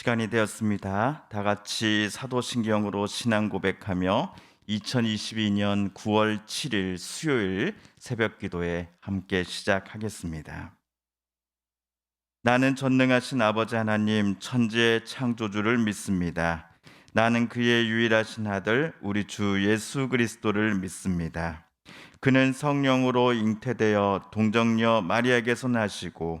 시간이 되었습니다. 다 같이 사도신경으로 신앙 고백하며 2022년 9월 7일 수요일 새벽 기도에 함께 시작하겠습니다. 나는 전능하신 아버지 하나님 천지의 창조주를 믿습니다. 나는 그의 유일하신 아들 우리 주 예수 그리스도를 믿습니다. 그는 성령으로 잉태되어 동정녀 마리아에게서 나시고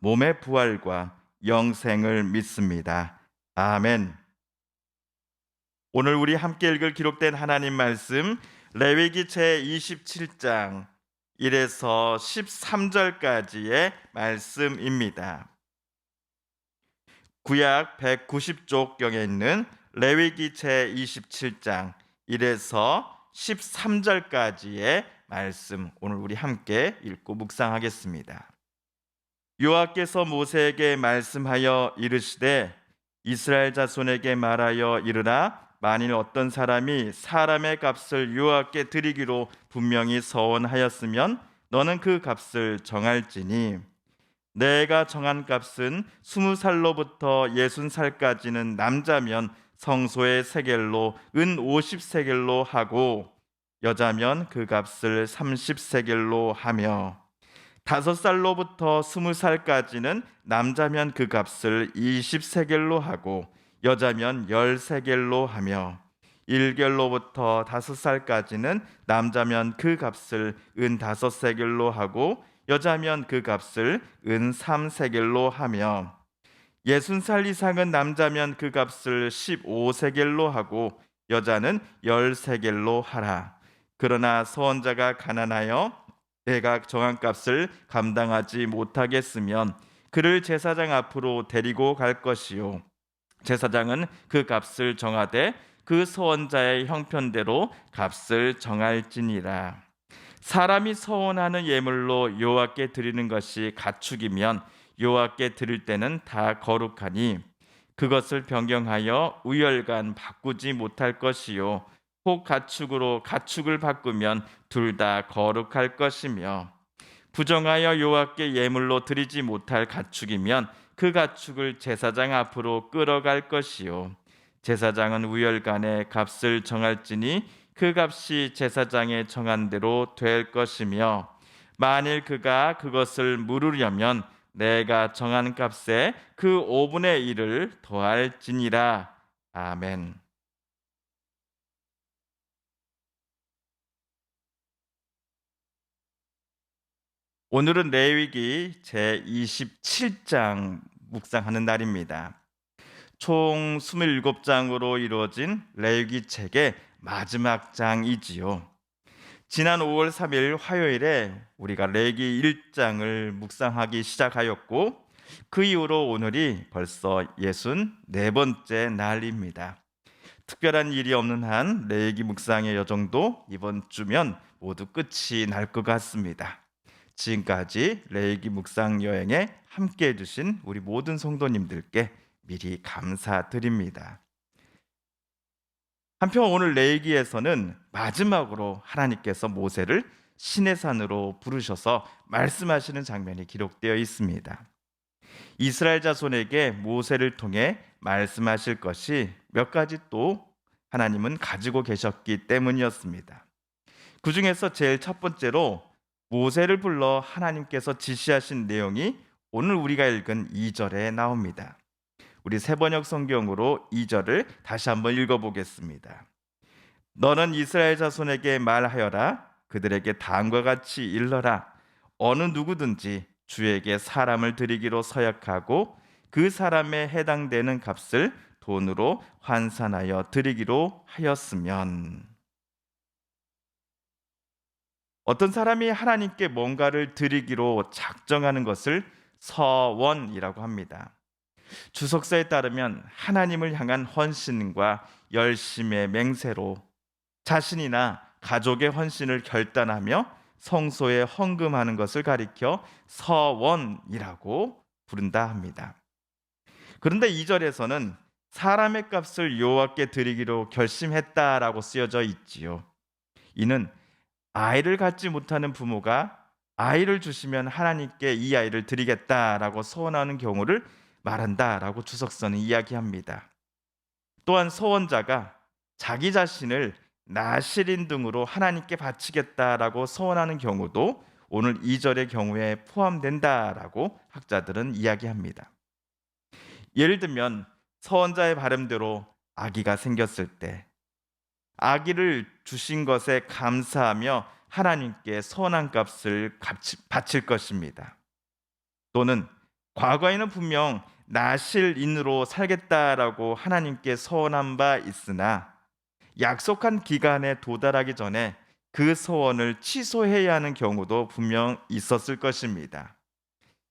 몸의 부활과 영생을 믿습니다. 아멘. 오늘 우리 함께 읽을 기록된 하나님 말씀 레위기 제 27장 1에서 13절까지의 말씀입니다. 구약 190쪽경에 있는 레위기 제 27장 1에서 13절까지의 말씀 오늘 우리 함께 읽고 묵상하겠습니다. 여호와께서 모세에게 말씀하여 이르시되 이스라엘 자손에게 말하여 이르라 만일 어떤 사람이 사람의 값을 여호와께 드리기로 분명히 서원하였으면 너는 그 값을 정할지니. 내가 정한 값은 스무 살로부터 예순 살까지는 남자면 성소의 세겔로 은 오십 세겔로 하고 여자면 그 값을 삼십 세겔로 하며 다섯 살로부터 스무 살까지는 남자면 그 값을 이십 세겔로 하고 여자면 열 세겔로 하며 일겔로부터 다섯 살까지는 남자면 그 값을 은 다섯 세겔로 하고 여자면 그 값을 은삼 세겔로 하며 예순 살 이상은 남자면 그 값을 십오 세겔로 하고 여자는 열 세겔로 하라. 그러나 서원자가 가난하여 내가 정한 값을 감당하지 못하겠으면 그를 제사장 앞으로 데리고 갈 것이요. 제사장은 그 값을 정하되 그 서원자의 형편대로 값을 정할지니라. 사람이 서원하는 예물로 여호와께 드리는 것이 가축이면 여호와께 드릴 때는 다 거룩하니 그것을 변경하여 우열간 바꾸지 못할 것이요 혹 가축으로 가축을 바꾸면 둘 다 거룩할 것이며 부정하여 여호와께 예물로 드리지 못할 가축이면 그 가축을 제사장 앞으로 끌어갈 것이요 제사장은 우열간에 값을 정할지니 그 값이 제사장의 정한 대로 될 것이며 만일 그가 그것을 물으려면 내가 정한 값에 그 5분의 1을 더할지니라 아멘. 오늘은 레위기 제 27장 묵상하는 날입니다. 총 27장으로 이루어진 레위기 책의 마지막 장이지요. 지난 5월 3일 화요일에 우리가 레기 1장을 묵상하기 시작하였고 그 이후로 오늘이 벌써 64번째 날입니다. 특별한 일이 없는 한 레기 묵상의 여정도 이번 주면 모두 끝이 날 것 같습니다. 지금까지 레이기 묵상 여행에 함께 해주신 우리 모든 성도님들께 미리 감사드립니다. 한편 오늘 레이기에서는 마지막으로 하나님께서 모세를 신의 산으로 부르셔서 말씀하시는 장면이 기록되어 있습니다. 이스라엘 자손에게 모세를 통해 말씀하실 것이 몇 가지 또 하나님은 가지고 계셨기 때문이었습니다. 그 중에서 제일 첫 번째로 모세를 불러 하나님께서 지시하신 내용이 오늘 우리가 읽은 2절에 나옵니다. 우리 세번역 성경으로 2절을 다시 한번 읽어 보겠습니다. 너는 이스라엘 자손에게 말하여라 그들에게 다음과 같이 일러라 어느 누구든지 주에게 사람을 드리기로 서약하고 그 사람에 해당되는 값을 돈으로 환산하여 드리기로 하였으면 어떤 사람이 하나님께 뭔가를 드리기로 작정하는 것을 서원이라고 합니다. 주석사에 따르면 하나님을 향한 헌신과 열심의 맹세로 자신이나 가족의 헌신을 결단하며 성소에 헌금하는 것을 가리켜 서원이라고 부른다 합니다. 그런데 2절에서는 사람의 값을 여호와께 드리기로 결심했다라고 쓰여져 있지요. 이는 아이를 갖지 못하는 부모가 아이를 주시면 하나님께 이 아이를 드리겠다라고 소원하는 경우를 말한다라고 주석서는 이야기합니다. 또한 소원자가 자기 자신을 나실인 등으로 하나님께 바치겠다라고 소원하는 경우도 오늘 2절의 경우에 포함된다라고 학자들은 이야기합니다. 예를 들면 서원자의 바람대로 아기가 생겼을 때 아기를 주신 것에 감사하며 하나님께 선한 값을 바칠 것입니다. 또는 과거에는 분명 나실인으로 살겠다라고 하나님께 서원한 바 있으나 약속한 기간에 도달하기 전에 그 소원을 취소해야 하는 경우도 분명 있었을 것입니다.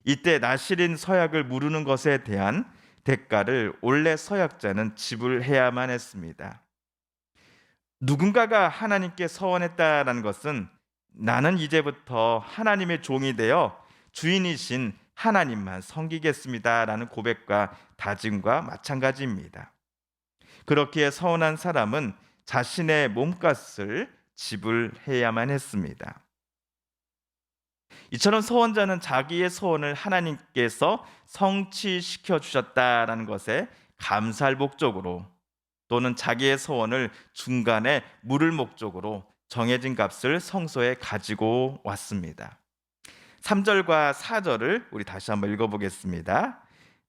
이때 나실인 서약을 무르는 것에 대한 대가를 원래 서약자는 지불해야만 했습니다. 누군가가 하나님께 서원했다라는 것은 나는 이제부터 하나님의 종이 되어 주인이신 하나님만 섬기겠습니다라는 고백과 다짐과 마찬가지입니다. 그렇기에 서원한 사람은 자신의 몸값을 지불해야만 했습니다. 이처럼 소원자는 자기의 소원을 하나님께서 성취시켜 주셨다라는 것에 감사할 목적으로 또는 자기의 소원을 중간에 물을 목적으로 정해진 값을 성소에 가지고 왔습니다. 3절과 4절을 우리 다시 한번 읽어보겠습니다.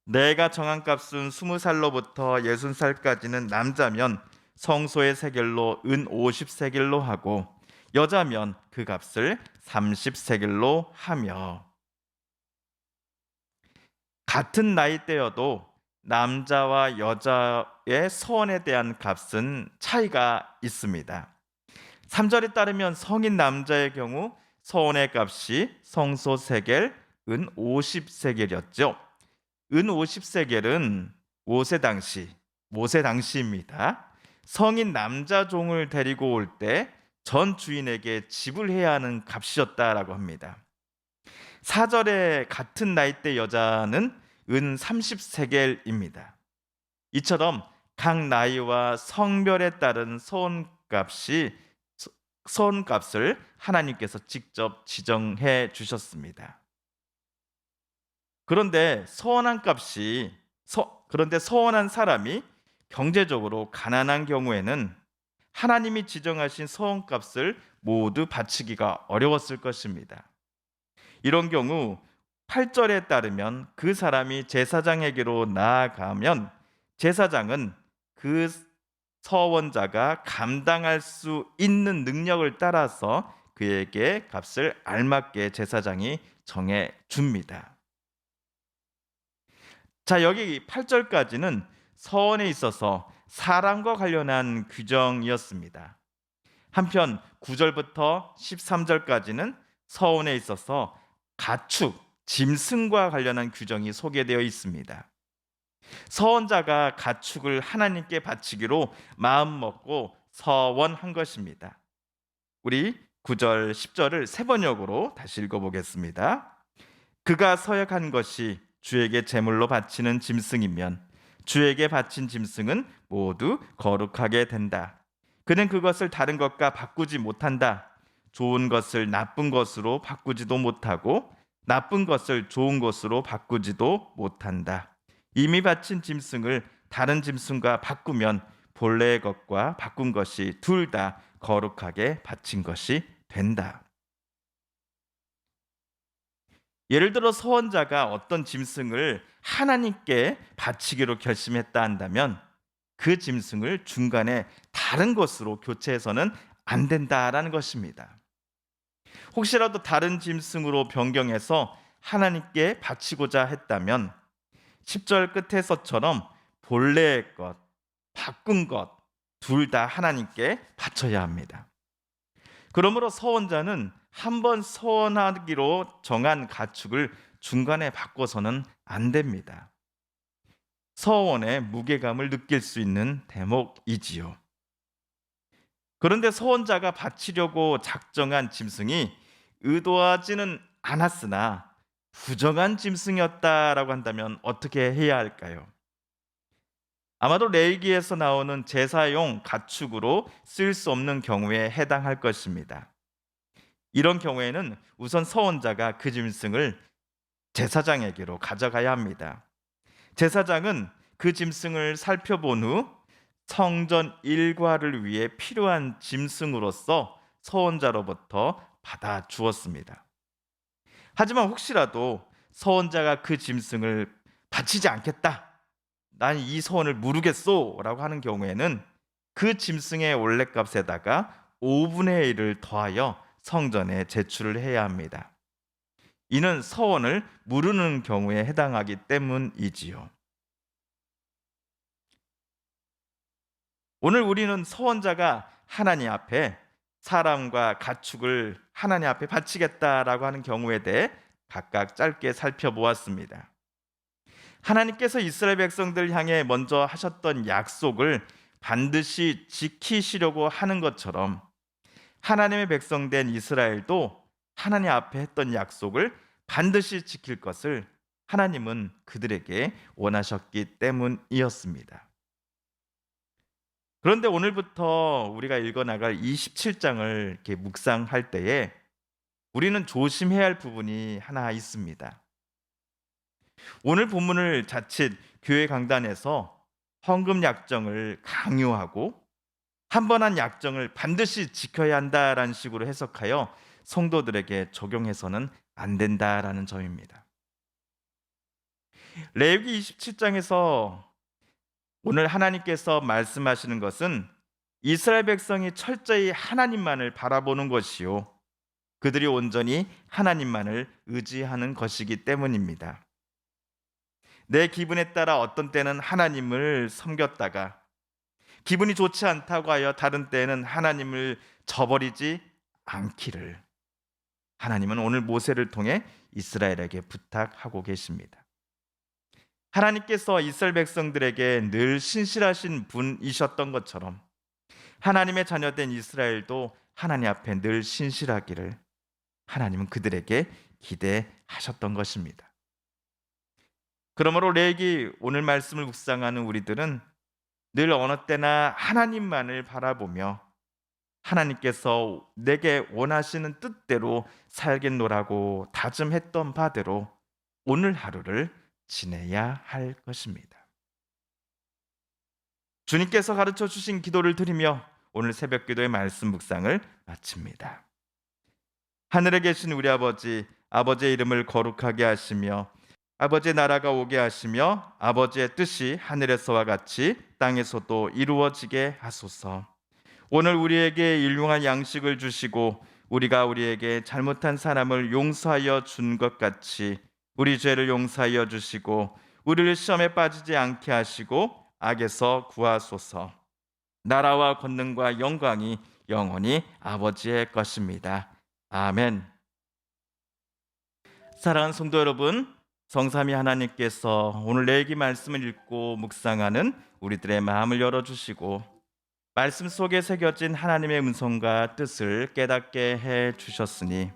내가 정한 값은 20살로부터 60살까지는 남자면 성소의 세겔로 은 50세겔로 하고 여자면 그 값을 30세겔로 하며 같은 나이대여도 남자와 여자의 소원에 대한 값은 차이가 있습니다. 3절에 따르면 성인 남자의 경우 서원의 값이 성소 세겔 은 50세겔이었죠. 은 50세겔은 모세 당시 모세 당시입니다. 성인 남자 종을 데리고 올 때 전 주인에게 지불해야 하는 값이었다라고 합니다. 4절에 같은 나이대 여자는 은 30세겔입니다. 이처럼 각 나이와 성별에 따른 소원값이 소원값을 하나님께서 직접 지정해 주셨습니다. 그런데 서원한 값이 서, 그런데 서원한 사람이 경제적으로 가난한 경우에는 하나님이 지정하신 서원값을 모두 바치기가 어려웠을 것입니다. 이런 경우 8절에 따르면 그 사람이 제사장에게로 나아가면 제사장은 그 서원자가 감당할 수 있는 능력을 따라서 그에게 값을 알맞게 제사장이 정해 줍니다. 자, 여기 8절까지는 서원에 있어서 사람과 관련한 규정이었습니다. 한편 9절부터 13절까지는 서원에 있어서 가축, 짐승과 관련한 규정이 소개되어 있습니다. 서원자가 가축을 하나님께 바치기로 마음 먹고 서원한 것입니다. 우리 9절, 10절을 세 번역으로 다시 읽어보겠습니다. 그가 서약한 것이 주에게 제물로 바치는 짐승이면 주에게 바친 짐승은 모두 거룩하게 된다. 그는 그것을 다른 것과 바꾸지 못한다. 좋은 것을 나쁜 것으로 바꾸지도 못하고 나쁜 것을 좋은 것으로 바꾸지도 못한다. 이미 바친 짐승을 다른 짐승과 바꾸면 본래의 것과 바꾼 것이 둘 다 거룩하게 바친 것이 된다. 예를 들어 서원자가 어떤 짐승을 하나님께 바치기로 결심했다 한다면 그 짐승을 중간에 다른 것으로 교체해서는 안 된다라는 것입니다. 혹시라도 다른 짐승으로 변경해서 하나님께 바치고자 했다면 10절 끝에서처럼 본래의 것, 바꾼 것, 둘 다 하나님께 바쳐야 합니다. 그러므로 서원자는 한 번 서원하기로 정한 가축을 중간에 바꿔서는 안 됩니다. 서원의 무게감을 느낄 수 있는 대목이지요. 그런데 서원자가 바치려고 작정한 짐승이 의도하지는 않았으나 부정한 짐승이었다라고 한다면 어떻게 해야 할까요? 아마도 레이기에서 나오는 제사용 가축으로 쓸 수 없는 경우에 해당할 것입니다. 이런 경우에는 우선 서원자가 그 짐승을 제사장에게로 가져가야 합니다. 제사장은 그 짐승을 살펴본 후 성전 일과를 위해 필요한 짐승으로서 서원자로부터 받아 주었습니다. 하지만 혹시라도 서원자가 그 짐승을 바치지 않겠다. 난 이 서원을 무르겠소라고 하는 경우에는 그 짐승의 원래값에다가 5분의 1을 더하여 성전에 제출을 해야 합니다. 이는 서원을 무르는 경우에 해당하기 때문이지요. 오늘 우리는 서원자가 하나님 앞에 사람과 가축을 하나님 앞에 바치겠다라고 하는 경우에 대해 각각 짧게 살펴보았습니다. 하나님께서 이스라엘 백성들 향해 먼저 하셨던 약속을 반드시 지키시려고 하는 것처럼 하나님의 백성된 이스라엘도 하나님 앞에 했던 약속을 반드시 지킬 것을 하나님은 그들에게 원하셨기 때문이었습니다. 그런데 오늘부터 우리가 읽어 나갈 27장을 이렇게 묵상할 때에 우리는 조심해야 할 부분이 하나 있습니다. 오늘 본문을 자칫 교회 강단에서 헌금 약정을 강요하고 한 번 한 약정을 반드시 지켜야 한다라는 식으로 해석하여 성도들에게 적용해서는 안 된다라는 점입니다. 레위기 27장에서 오늘 하나님께서 말씀하시는 것은 이스라엘 백성이 철저히 하나님만을 바라보는 것이요 그들이 온전히 하나님만을 의지하는 것이기 때문입니다. 내 기분에 따라 어떤 때는 하나님을 섬겼다가 기분이 좋지 않다고 하여 다른 때는 하나님을 저버리지 않기를 하나님은 오늘 모세를 통해 이스라엘에게 부탁하고 계십니다. 하나님께서 이스라엘 백성들에게 늘 신실하신 분이셨던 것처럼 하나님의 자녀된 이스라엘도 하나님 앞에 늘 신실하기를 하나님은 그들에게 기대하셨던 것입니다. 그러므로 레기 오늘 말씀을 묵상하는 우리들은 늘 어느 때나 하나님만을 바라보며 하나님께서 내게 원하시는 뜻대로 살겠노라고 다짐했던 바대로 오늘 하루를 지내야 할 것입니다. 주님께서 가르쳐 주신 기도를 드리며 오늘 새벽 기도의 말씀 묵상을 마칩니다. 하늘에 계신 우리 아버지, 아버지의 이름을 거룩하게 하시며 아버지의 나라가 오게 하시며 아버지의 뜻이 하늘에서와 같이 땅에서도 이루어지게 하소서. 오늘 우리에게 일용할 양식을 주시고 우리가 우리에게 잘못한 사람을 용서하여 준 것 같이 우리 죄를 용서하여 주시고 우리를 시험에 빠지지 않게 하시고 악에서 구하소서. 나라와 권능과 영광이 영원히 아버지의 것입니다. 아멘. 사랑하는 성도 여러분, 성삼위 하나님께서 오늘 내기 말씀을 읽고 묵상하는 우리들의 마음을 열어 주시고 말씀 속에 새겨진 하나님의 음성과 뜻을 깨닫게 해 주셨으니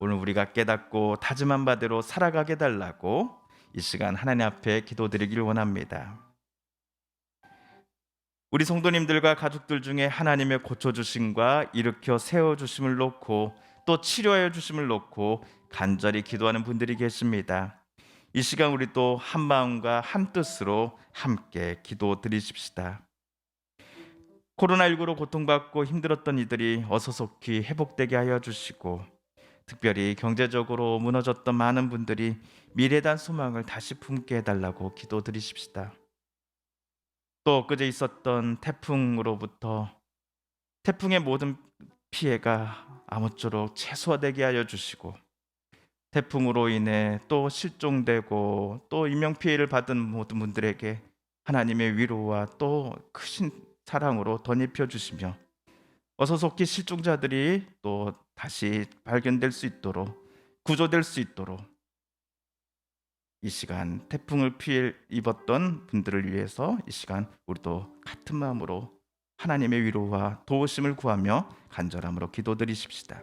오늘 우리가 깨닫고 다짐한 바대로 살아가게 달라고 이 시간 하나님 앞에 기도드리길 원합니다. 우리 성도님들과 가족들 중에 하나님의 고쳐 주심과 일으켜 세워 주심을 놓고 또 치료하여 주심을 놓고 간절히 기도하는 분들이 계십니다. 이 시간 우리 또 한 마음과 한 뜻으로 함께 기도 드리십시다. 코로나19로 고통받고 힘들었던 이들이 어서 속히 회복되게 하여 주시고 특별히 경제적으로 무너졌던 많은 분들이 미래에 대한 소망을 다시 품게 해달라고 기도드리십시다. 또 그제 있었던 태풍으로부터 태풍의 모든 피해가 아무쪼록 최소화되게 하여 주시고 태풍으로 인해 또 실종되고 또 인명 피해를 받은 모든 분들에게 하나님의 위로와 또 크신 사랑으로 덧입혀 주시며 어서 속히 실종자들이 또 다시 발견될 수 있도록 구조될 수 있도록 이 시간 태풍을 피해 입었던 분들을 위해서 이 시간 우리도 같은 마음으로 하나님의 위로와 도우심을 구하며 간절함으로 기도드리십시다.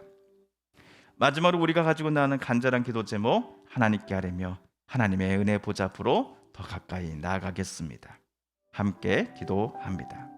마지막으로 우리가 가지고 나가는 간절한 기도 제목 하나님께 아뢰며 하나님의 은혜 보좌 앞으로 더 가까이 나아가겠습니다. 함께 기도합니다.